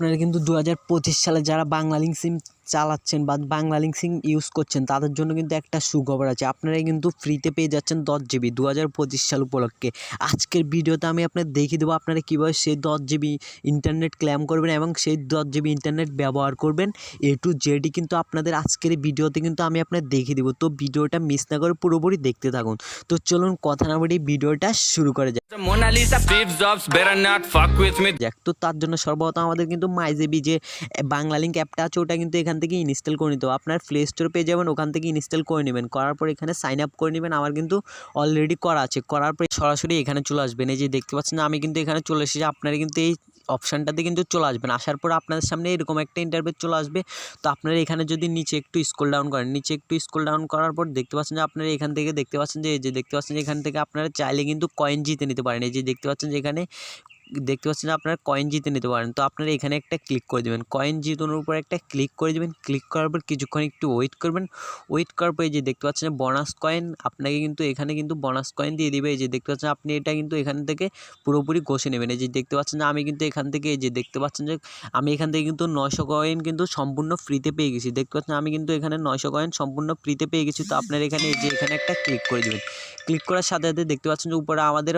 আপনারা কিন্তু দু হাজার পঁচিশ সালে যারা বাংলা লিঙ্ক সিম চালাচ্ছেন বা বাংলা লিঙ্ক সিম ইউজ করছেন তাদের জন্য কিন্তু একটা সুখবর আছে। আপনারা কিন্তু ফ্রিতে পেয়ে যাচ্ছেন দশ জিবি দু হাজার পঁচিশ সাল উপলক্ষে। আজকের ভিডিওতে আমি আপনাদের দেখিয়ে দেবো আপনারা কীভাবে সেই দশ জিবি ইন্টারনেট ক্ল্যাম করবেন এবং সেই দশ জিবি ইন্টারনেট ব্যবহার করবেন। এ টু জেডি কিন্তু আপনাদের আজকের ভিডিওতে কিন্তু আমি আপনার দেখিয়ে দেবো। তো ভিডিওটা মিস না করে পুরোপুরি দেখতে থাকুন। তো চলুন কথা না বলি ভিডিওটা শুরু করে. যাক। তো তার জন্য সর্বপ্রথম আমাদের কিন্তু মাইজেবি যে বাংলা লিঙ্ক অ্যাপটা আছে ওটা কিন্তু এখান থেকে ইনস্টল করে নিতে আপনার প্লে স্টোরে পেয়ে যাবেন, ওখান থেকে ইনস্টল করে নেবেন। করার পর এখানে সাইন আপ করে নেবেন। আমার কিন্তু অলরেডি করা আছে। করার পরে সরাসরি এখানে চলে আসবেন। এই যে দেখতে পাচ্ছেন, আমি কিন্তু এখানে চলে এসেছি। আপনারা কিন্তু এই অপশানটাতে কিন্তু চলে আসবেন। আসার পর আপনাদের সামনে এরকম একটা ইন্টারভিউ চলে আসবে। তো আপনারা এখানে যদি নিচে একটু স্ক্রল ডাউন করেন, নিচে একটু স্ক্রল ডাউন করার পর দেখতে পাচ্ছেন যে আপনারা এখান থেকে দেখতে পাচ্ছেন যে, এই যে দেখতে পাচ্ছেন যে এখান থেকে আপনারা চাইলে কিন্তু কয়েন জিতে নিতে পারেন। এই যে দেখতে পাচ্ছেন যে এখানে দেখতে পাচ্ছেন আপনারা কয়েন জিতে নিতে পারেন। তো আপনারা এখানে একটা ক্লিক করে দেবেন। কয়েন জিতানোর উপর একটা ক্লিক করে দেবেন। ক্লিক করার পর কিছুক্ষণ একটু ওয়েট করবেন। ওয়েট করার পরে যে দেখতে পাচ্ছেন বোনাস কয়েন আপনাকে কিন্তু এখানে কিন্তু বোনাস কয়েন দিয়ে দিবে। এই যে দেখতে পাচ্ছেন আপনি এটা কিন্তু এখান থেকে পুরোপুরি ঘষে নেবেন। এই যে দেখতে পাচ্ছেন যে আমি কিন্তু এখান থেকে এই যে দেখতে পাচ্ছেন যে আমি এখান থেকে কিন্তু নয়শো কয়েন কিন্তু সম্পূর্ণ ফ্রিতে পেয়ে গেছি। দেখতে পাচ্ছেন আমি কিন্তু এখানে নয়শো কয়েন সম্পূর্ণ ফ্রিতে পেয়ে গেছি। তো আপনার এখানে এই যে এখানে একটা ক্লিক করে দেবেন। ক্লিক করার সাথে সাথে দেখতে পাচ্ছেন যে উপরে আমাদের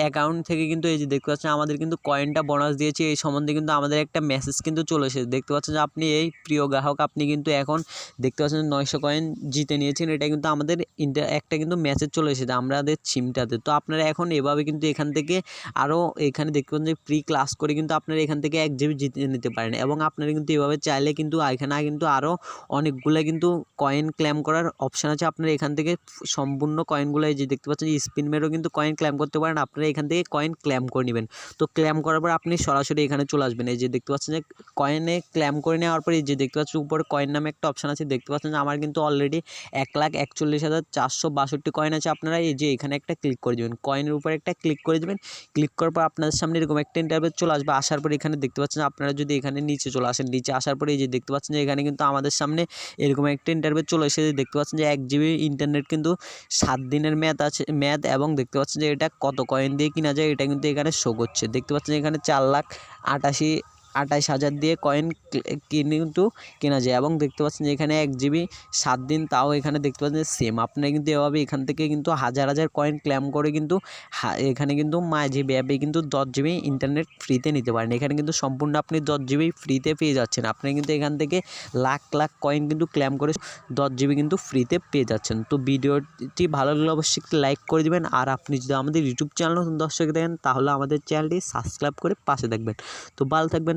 অ্যাকাউন্ট থেকে কিন্তু এই যে দেখতে পাচ্ছেন আমাদের কিন্তু কয়েনটা বোনাস দিয়েছে, এই সম্বন্ধে কিন্তু আমাদের একটা মেসেজ কিন্তু চলে এসেছে। দেখতে পাচ্ছেন যে আপনি এই প্রিয় গ্রাহক, আপনি কিন্তু এখন দেখতে পাচ্ছেন যে নয়শো কয়েন জিতে নিয়েছেন। এটা কিন্তু আমাদের ইন্টার একটা কিন্তু মেসেজ চলে এসেছে আমাদের সিমটাতে তো আপনারা এখন এভাবে কিন্তু এখান থেকে আরও এখানে দেখতে পাচ্ছেন যে প্রি ক্লাস করে কিন্তু আপনারা এখান থেকে এক জিবি জিতে নিতে পারেন। এবং আপনারা কিন্তু এভাবে চাইলে কিন্তু এখানে কিন্তু আরও অনেকগুলো কিন্তু কয়েন ক্লেম করার অপশান আছে। আপনারা এখান থেকে সম্পূর্ণ কয়েনগুলো এই যে দেখতে পাচ্ছেন স্পিন মেরেও কিন্তু কয়েন ক্লেম করতে পারেন। আপনারা এখান থেকে কয়েন ক্লেম করে নেবেন। তো ক্ল্যাম করার পর আপনি সরাসরি এখানে চলে আসবেন। এই যে দেখতে পাচ্ছেন যে কয়েনে ক্ল্যাম করে নেওয়ার পরে এই যে দেখতে পাচ্ছেন উপরে কয়েন নামে একটা অপশান আছে, দেখতে পাচ্ছেন যে আমার কিন্তু অলরেডি এক লাখ একচল্লিশ হাজার চারশো বাষট্টি কয়েন আছে। আপনারা এই যে এখানে একটা ক্লিক করে দেবেন। কয়েনের উপর একটা ক্লিক করে দেবেন। ক্লিক করার পর আপনাদের সামনে এরকম একটা ইন্টারভিউ চলে আসবে। আসার পর এখানে দেখতে পাচ্ছেন আপনারা যদি এখানে নিচে চলে আসেন, নিচে আসার পরে এই যে দেখতে পাচ্ছেন যে এখানে কিন্তু আমাদের সামনে এরকম একটা ইন্টারভিউ চলে এসে দেখতে পাচ্ছেন যে এক জিবি ইন্টারনেট কিন্তু সাত দিনের ম্যাথ আছে ম্যাথ এবং দেখতে পাচ্ছেন যে এটা কত কয়েন দিয়ে কিনা যায়, এটা কিন্তু এখানে শো করছে। দেখতে পাচ্ছেন এখানে চার লাখ আটাশি আঠাশ হাজার দিয়ে কয়েন কিন্তু কেনা যায়। এবং দেখতে পাচ্ছেন যে এখানে এক জিবি সাত দিন তাও এখানে দেখতে পাচ্ছেন সেম আপনারা কিন্তু এভাবে এখান থেকে কিন্তু হাজার হাজার কয়েন ক্ল্যাম করে কিন্তু এখানে কিন্তু মা জিবি অ্যাপে কিন্তু দশ জিবি ইন্টারনেট ফ্রিতে নিতে পারেন। এখানে কিন্তু সম্পূর্ণ আপনি দশ জিবি ফ্রিতে পেয়ে যাচ্ছেন। আপনি কিন্তু এখান থেকে লাখ লাখ কয়েন কিন্তু ক্ল্যাম করে দশ জিবি কিন্তু ফ্রিতে পেয়ে যাচ্ছেন। তো ভিডিওটি ভালো লাগলে অবশ্যই একটি লাইক করে দেবেন। আর আপনি যদি আমাদের ইউটিউব চ্যানেল দর্শক দেখেন, তাহলে আমাদের চ্যানেলটি সাবস্ক্রাইব করে পাশে থাকবেন। তো ভালো থাকবেন